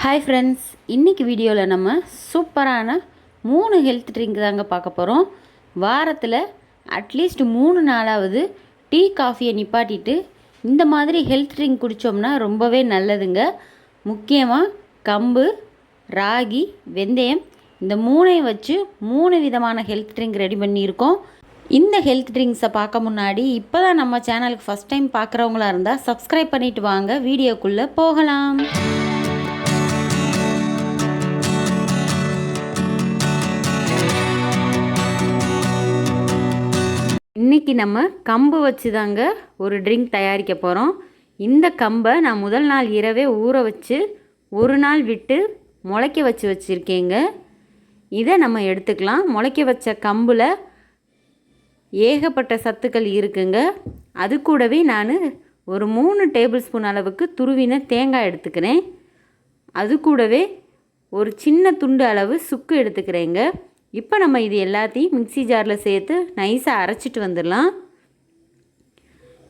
Hi friends இன்றைக்கி வீடியோவில் நம்ம சூப்பரான மூணு ஹெல்த் ட்ரிங்க் தாங்க பார்க்க போகிறோம் வாரத்தில் அட்லீஸ்ட் மூணு நாளாவது டீ காஃபியை நிப்பாட்டிட்டு இந்த மாதிரி ஹெல்த் ட்ரிங்க் குடித்தோம்னா ரொம்பவே நல்லதுங்க. முக்கியமாக கம்பு ராகி வெந்தயம் இந்த மூணையும் வச்சு மூணு விதமான ஹெல்த் ட்ரிங்க் ரெடி பண்ணியிருக்கோம். இந்த ஹெல்த் ட்ரிங்க்ஸை பார்க்க முன்னாடி இப்போ தான் நம்ம சேனலுக்கு ஃபஸ்ட் டைம் பார்க்குறவங்களா இருந்தால் சப்ஸ்கிரைப் பண்ணிவிட்டு வாங்க வீடியோக்குள்ளே போகலாம். இன்றைக்கி நம்ம கம்பு வச்சு தாங்க ஒரு ட்ரிங்க் தயாரிக்க போகிறோம் இந்த கம்பை நான் முதல் நாள் இரவே ஊற வச்சு ஒரு நாள் விட்டு முளைக்க வச்சு வச்சுருக்கேங்க. இதை நம்ம எடுத்துக்கலாம். முளைக்க வச்ச கம்பில் ஏகப்பட்ட சத்துக்கள் இருக்குங்க. அது கூடவே நான் ஒரு மூணு டேபிள் ஸ்பூன் அளவுக்கு துருவின தேங்காய் எடுத்துக்கிறேன். அது கூடவே ஒரு சின்ன துண்டு அளவு சுக்கு எடுத்துக்கிறேங்க. இப்போ நம்ம இது எல்லாத்தையும் மிக்ஸி ஜாரில் சேர்த்து நைஸாக அரைச்சிட்டு வந்துடலாம்.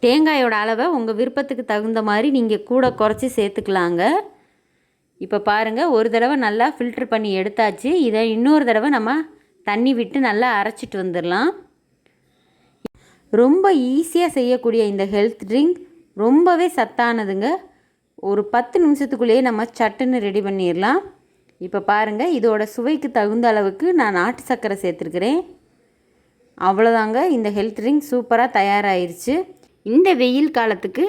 தேங்காயோட அளவை உங்கள் விருப்பத்துக்கு தகுந்த மாதிரி நீங்கள் கூட குறைச்சி சேர்த்துக்கலாங்க. இப்போ பாருங்கள் ஒரு தடவை நல்லா ஃபில்ட்ரு பண்ணி எடுத்தாச்சு. இதை இன்னொரு தடவை நம்ம தண்ணி விட்டு நல்லா அரைச்சிட்டு வந்துடலாம். ரொம்ப ஈஸியாக செய்யக்கூடிய இந்த ஹெல்த் ட்ரிங்க் ரொம்பவே சத்தானதுங்க. ஒரு பத்து நிமிஷத்துக்குள்ளேயே நம்ம சட்டுன்னு ரெடி பண்ணிடலாம். இப்போ பாருங்கள் இதோட சுவைக்கு தகுந்த அளவுக்கு நான் நாட்டு சர்க்கரை சேர்த்துருக்கிறேன். அவ்வளோதாங்க இந்த ஹெல்த் ட்ரிங்க் சூப்பராக தயாராகிருச்சு இந்த வெயில் காலத்துக்கு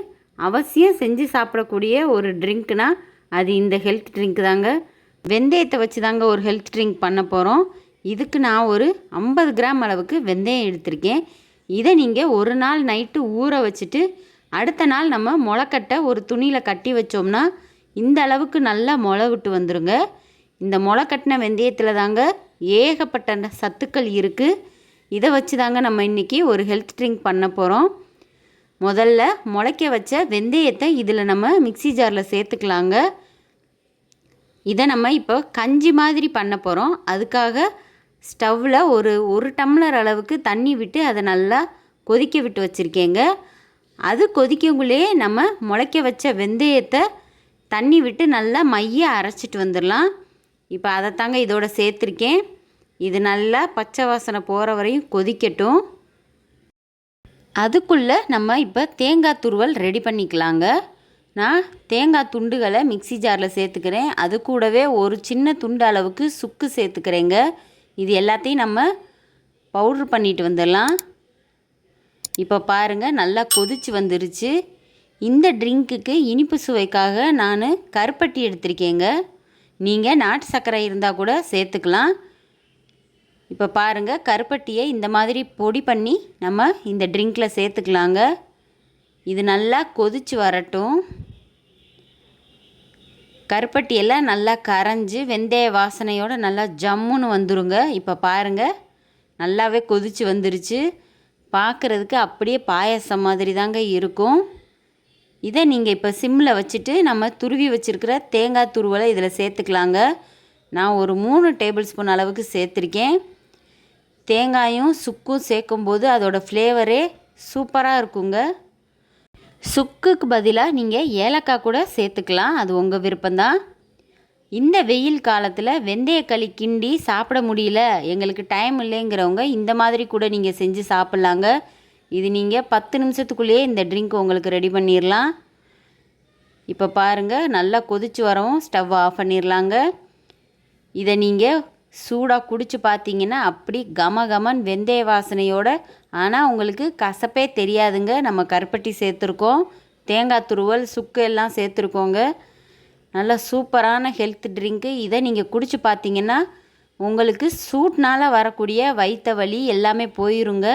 அவசியம் செஞ்சு சாப்பிடக்கூடிய ஒரு ட்ரிங்க்னா அது இந்த ஹெல்த் ட்ரிங்க் தாங்க. வெந்தயத்தை வச்சு தாங்க ஒரு ஹெல்த் ட்ரிங்க் பண்ண போகிறோம் இதுக்கு நான் ஒரு ஐம்பது கிராம் அளவுக்கு வெந்தயம் எடுத்திருக்கேன். இதை நீங்கள் ஒரு நாள் நைட்டு ஊற வச்சுட்டு அடுத்த நாள் நம்ம முளைக்கட்டை ஒரு துணியில் கட்டி வச்சோம்னா இந்த அளவுக்கு நல்லா முளை விட்டு வந்துடுங்க இந்த முளை கட்டின வெந்தயத்தில் தாங்க ஏகப்பட்ட சத்துக்கள் இருக்குது இதை வச்சு தாங்க நம்ம இன்றைக்கி ஒரு ஹெல்த் ட்ரிங்க் பண்ண போகிறோம் முதல்ல முளைக்க வச்ச வெந்தயத்தை இதில் நம்ம மிக்ஸி ஜாரில் சேர்த்துக்கலாங்க. இதை நம்ம இப்போ கஞ்சி மாதிரி பண்ண போகிறோம் அதுக்காக ஸ்டவ்வில் ஒரு ஒரு டம்ளர் அளவுக்கு தண்ணி விட்டு அதை நல்லா கொதிக்க விட்டு வச்சுருக்கேங்க. அது கொதிக்கக்குள்ளேயே நம்ம முளைக்க வச்ச வெந்தயத்தை தண்ணி விட்டு நல்லா மைய அரைச்சிட்டு வந்துடலாம் இப்போ அதைத்தாங்க இதோட சேர்த்துருக்கேன். இது நல்லா பச்சை வாசனை போகிற வரையும் கொதிக்கட்டும். அதுக்குள்ளே நம்ம இப்போ தேங்காய் துருவல் ரெடி பண்ணிக்கலாங்க. நான் தேங்காய் துண்டுகளை மிக்ஸி ஜாரில் சேர்த்துக்கிறேன். அது கூடவே ஒரு சின்ன துண்டு அளவுக்கு சுக்கு சேர்த்துக்கிறேங்க. இது எல்லாத்தையும் நம்ம பவுட்ரு பண்ணிட்டு வந்துடலாம். இப்போ பாருங்கள் நல்லா கொதிச்சு வந்துருச்சு. இந்த ட்ரிங்க்குக்கு இனிப்பு சுவைக்காக நான் கருப்பட்டி எடுத்திருக்கேங்க. நீங்கள் நாட்டு சர்க்கரை இருந்தால் கூட சேர்த்துக்கலாம். இப்போ பாருங்கள் கருப்பட்டியை இந்த மாதிரி பொடி பண்ணி நம்ம இந்த ட்ரிங்க்கில் சேர்த்துக்கலாங்க. இது நல்லா கொதிச்சு வரட்டும். கருப்பட்டியெல்லாம் நல்லா கரைஞ்சி வெந்தய வாசனையோடு நல்லா ஜம்முன்னு வந்துருங்க. இப்போ பாருங்கள் நல்லாவே கொதிச்சு வந்துருச்சு. பார்க்குறதுக்கு அப்படியே பாயசம் மாதிரி தாங்க இருக்கும். இதை நீங்கள் இப்போ சிம்மில் வச்சுட்டு நம்ம துருவி வச்சுருக்கிற தேங்காய் துருவலை இதில் சேர்த்துக்கலாங்க. நான் ஒரு மூணு டேபிள் ஸ்பூன் அளவுக்கு சேர்த்துருக்கேன். தேங்காயும் சுக்கும் சேர்க்கும்போது அதோடய ஃப்ளேவரே சூப்பராக இருக்குங்க. சுக்குக்கு பதிலாக நீங்கள் ஏலக்காய் கூட சேர்த்துக்கலாம். அது உங்கள் விருப்பம்தான். இந்த வெயில் காலத்தில் வெந்தயக்களி கிண்டி சாப்பிட முடியல. எங்களுக்கு டைம் இல்லைங்கிறவங்க இந்த மாதிரி கூட நீங்கள் செஞ்சு சாப்பிட்லாங்க. இது நீங்கள் பத்து நிமிஷத்துக்குள்ளேயே இந்த ட்ரிங்க் உங்களுக்கு ரெடி பண்ணிடலாம் இப்போ பாருங்கள் நல்லா கொதிச்சு வரவும் ஸ்டவ் ஆஃப் பண்ணிடலாங்க இதை நீங்கள் சூடாக குடிச்சு பார்த்தீங்கன்னா அப்படி கம கமன் வெந்தய வாசனையோட ஆனால் உங்களுக்கு கசப்பே தெரியாதுங்க. நம்ம கருப்பட்டி சேர்த்துருக்கோம் தேங்காய் துருவல் சுக்கு எல்லாம் சேர்த்துருக்கோங்க. நல்ல சூப்பரான ஹெல்த் ட்ரிங்க்கு இதை நீங்கள் குடிச்சு பார்த்தீங்கன்னா உங்களுக்கு சூட்னால் வரக்கூடிய வயிற்ற வலி எல்லாமே போயிருங்க.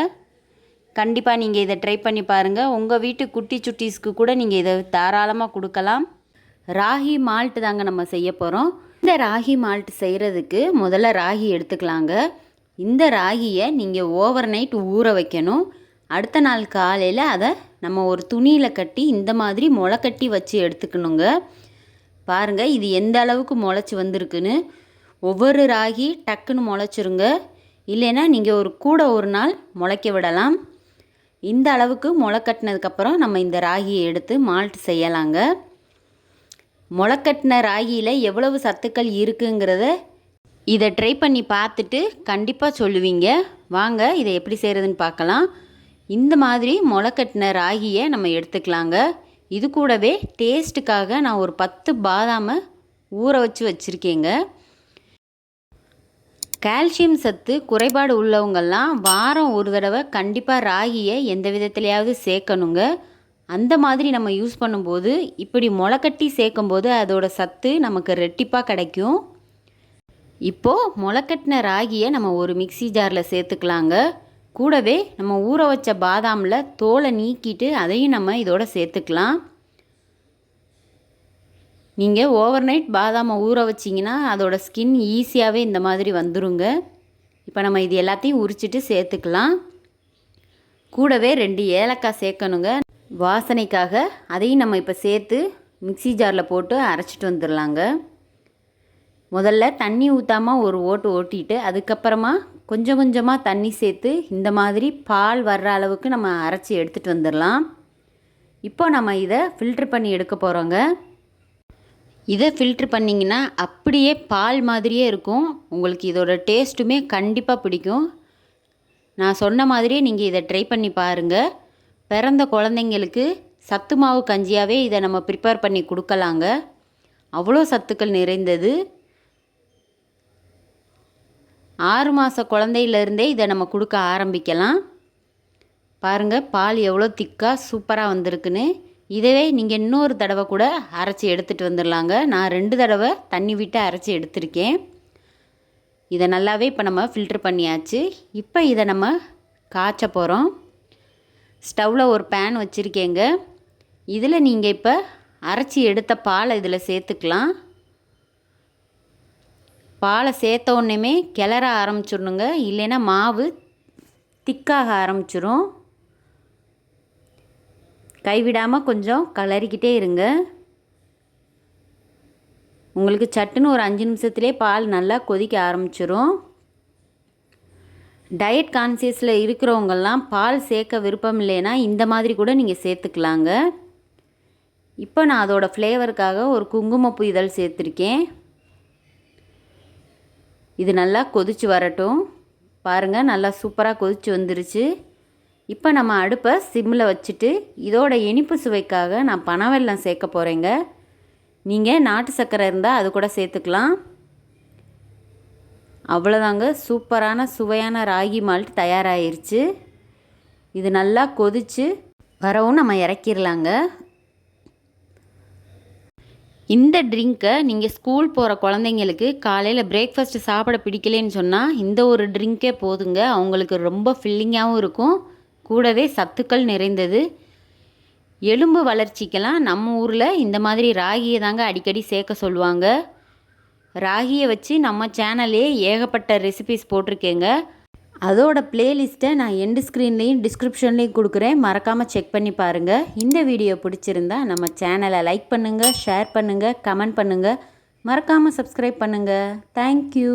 கண்டிப்பாக நீங்கள் இதை ட்ரை பண்ணி பாருங்கள் உங்கள் வீட்டு குட்டி சுட்டீஸ்க்கு கூட நீங்கள் இதை தாராளமாக கொடுக்கலாம். ராகி மால்ட் தாங்க நம்ம செய்ய போகிறோம் இந்த ராகி மால்ட் செய்கிறதுக்கு முதல்ல ராகி எடுத்துக்கலாங்க. இந்த ராகியை நீங்கள் ஓவர் நைட் ஊற வைக்கணும். அடுத்த நாள் காலையில் அதை நம்ம ஒரு துணியில் கட்டி இந்த மாதிரி முளைக்கட்டி வச்சு எடுத்துக்கணுங்க. பாருங்கள் இது எந்த அளவுக்கு முளைச்சி வந்திருக்குன்னு. ஒவ்வொரு ராகி டக்குன்னு முளைச்சிருங்க. இல்லைன்னா நீங்கள் ஒரு கூட ஒரு நாள் முளைக்க விடலாம். இந்த அளவுக்கு முளை கட்டினதுக்கப்புறம் நம்ம இந்த ராகியை எடுத்து மால்ட் செய்யலாங்க. முளைக்கட்டின ராகியில் எவ்வளவு சத்துக்கள் இருக்குங்கிறத இதை ட்ரை பண்ணி பார்த்துட்டு கண்டிப்பாக சொல்லுவீங்க. வாங்க இதை எப்படி செய்கிறதுன்னு பார்க்கலாம். இந்த மாதிரி முளைக்கட்டின ராகியை நம்ம எடுத்துக்கலாங்க. இது கூடவே டேஸ்ட்டுக்காக நான் ஒரு பத்து பாதாமை ஊற வச்சு வச்சுருக்கேங்க. கால்சியம் சத்து குறைபாடு உள்ளவங்கெல்லாம் வாரம் ஒரு தடவை கண்டிப்பாக ராகியை எந்த விதத்துலையாவது சேர்க்கணுங்க. அந்த மாதிரி நம்ம யூஸ் பண்ணும்போது இப்படி முளைக்கட்டி சேர்க்கும்போது அதோட சத்து நமக்கு ரெட்டிப்பாக கிடைக்கும். இப்போது முளைக்கட்டின ராகியை நம்ம ஒரு மிக்சி ஜாரில் சேர்த்துக்கலாங்க. கூடவே நம்ம ஊற வச்ச பாதாமில் தோலை நீக்கிட்டு அதையும் நம்ம இதோட சேர்த்துக்கலாம். நீங்கள் ஓவர் நைட் பாதாமை ஊற வச்சிங்கன்னா அதோட ஸ்கின் ஈஸியாகவே இந்த மாதிரி வந்துருங்க. இப்போ நம்ம இது எல்லாத்தையும் உரிச்சிட்டு சேர்த்துக்கலாம். கூடவே ரெண்டு ஏலக்காய் சேர்க்கணுங்க. வாசனைக்காக அதையும் நம்ம இப்போ சேர்த்து மிக்சி ஜாரில் போட்டு அரைச்சிட்டு வந்துடலாங்க முதல்ல தண்ணி ஊற்றாமல் ஒரு ஓட்டு ஓட்டிட்டு அதுக்கப்புறமா கொஞ்சம் கொஞ்சமாக தண்ணி சேர்த்து இந்த மாதிரி பால் வர்ற அளவுக்கு நம்ம அரைச்சி எடுத்துகிட்டு வந்துடலாம் இப்போ நம்ம இதை ஃபில்ட்ரு பண்ணி எடுக்க போகிறோங்க இதை ஃபில்ட்ரு பண்ணிங்கன்னா அப்படியே பால் மாதிரியே இருக்கும். உங்களுக்கு இதோட டேஸ்ட்டுமே கண்டிப்பாக பிடிக்கும். நான் சொன்ன மாதிரியே நீங்கள் இதை ட்ரை பண்ணி பாருங்கள் பிறந்த குழந்தைங்களுக்கு சத்து மாவு கஞ்சியாகவே இதை நம்ம ப்ரிப்பேர் பண்ணி கொடுக்கலாங்க. அவ்வளோ சத்துக்கள் நிறைந்தது. ஆறு மாத குழந்தையிலேருந்தே இதை நம்ம கொடுக்க ஆரம்பிக்கலாம். பாருங்கள் பால் எவ்வளோ திக்காக சூப்பராக வந்திருக்குன்னு. இதவே நீங்கள் இன்னொரு தடவை கூட அரைச்சி எடுத்துகிட்டு வந்துடலாங்க நான் ரெண்டு தடவை தண்ணி விட்டு அரைச்சி எடுத்திருக்கேன். இதை நல்லாவே இப்போ நம்ம ஃபில்ட்ரு பண்ணியாச்சு. இப்போ இதை நம்ம காய்ச்ச போகிறோம் ஸ்டவ்வில் ஒரு பேன் வச்சுருக்கேங்க. இதில் நீங்கள் இப்போ அரைச்சி எடுத்த பாலை இதில் சேர்த்துக்கலாம். பாலை சேர்த்த உடனேமே கிளற ஆரம்பிச்சிடணுங்க. இல்லைன்னா மாவு திக்காக ஆரம்பிச்சிரும். கைவிடாமல் கொஞ்சம் கலரிக்கிட்டே இருங்க. உங்களுக்கு சட்டுன்னு ஒரு அஞ்சு நிமிஷத்துலேயே பால் நல்லா கொதிக்க ஆரம்பிச்சிரும். டயட் கான்சியஸில் இருக்கிறவங்கெல்லாம் பால் சேர்க்க விருப்பம் இல்லைன்னா இந்த மாதிரி கூட நீங்கள் சேர்த்துக்கலாங்க. இப்போ நான் அதோடய ஃப்ளேவருக்காக ஒரு குங்குமப்பூ இதழ் சேர்த்துருக்கேன். இது நல்லா கொதித்து வரட்டும். பாருங்கள் நல்லா சூப்பராக கொதித்து வந்துருச்சு. இப்போ நம்ம அடுப்பை சிம்மில் வச்சுட்டு இதோட இனிப்பு சுவைக்காக நான் பனவெல்லம் சேர்க்க போகிறேங்க நீங்கள் நாட்டு சர்க்கரை இருந்தால் அது கூட சேர்த்துக்கலாம். அவ்வளோதாங்க சூப்பரான சுவையான ராகி மால்ட் தயாராகிருச்சு இது நல்லா கொதித்து வரவும் நம்ம இறக்கிடலாங்க இந்த ட்ரிங்க்கை நீங்கள் ஸ்கூல் போகிற குழந்தைங்களுக்கு காலையில் பிரேக்ஃபாஸ்ட் சாப்பிட பிடிக்கலன்னு சொன்னால் இந்த ஒரு ட்ரிங்க்கே போதுங்க. அவங்களுக்கு ரொம்ப ஃபில்லிங்காகவும் இருக்கும். கூடவே சத்துக்கள் நிறைந்தது. எலும்பு வளர்ச்சிக்கெல்லாம் நம்ம ஊரில் இந்த மாதிரி ராகியை தாங்க அடிக்கடி சேர்க்க சொல்லுவாங்க. ராகியை வச்சு நம்ம சேனல்லே ஏகப்பட்ட ரெசிபிஸ் போட்டிருக்கேங்க. அதோட பிளேலிஸ்ட்டை நான் எண்டு ஸ்க்ரீன்லேயும் டிஸ்கிரிப்ஷன்லேயும் கொடுக்குறேன். மறக்காமல் செக் பண்ணி பாருங்கள் இந்த வீடியோ பிடிச்சிருந்தா நம்ம சேனலை லைக் பண்ணுங்கள் ஷேர் பண்ணுங்கள் கமெண்ட் பண்ணுங்கள் மறக்காமல் சப்ஸ்கிரைப் பண்ணுங்கள் தேங்க்யூ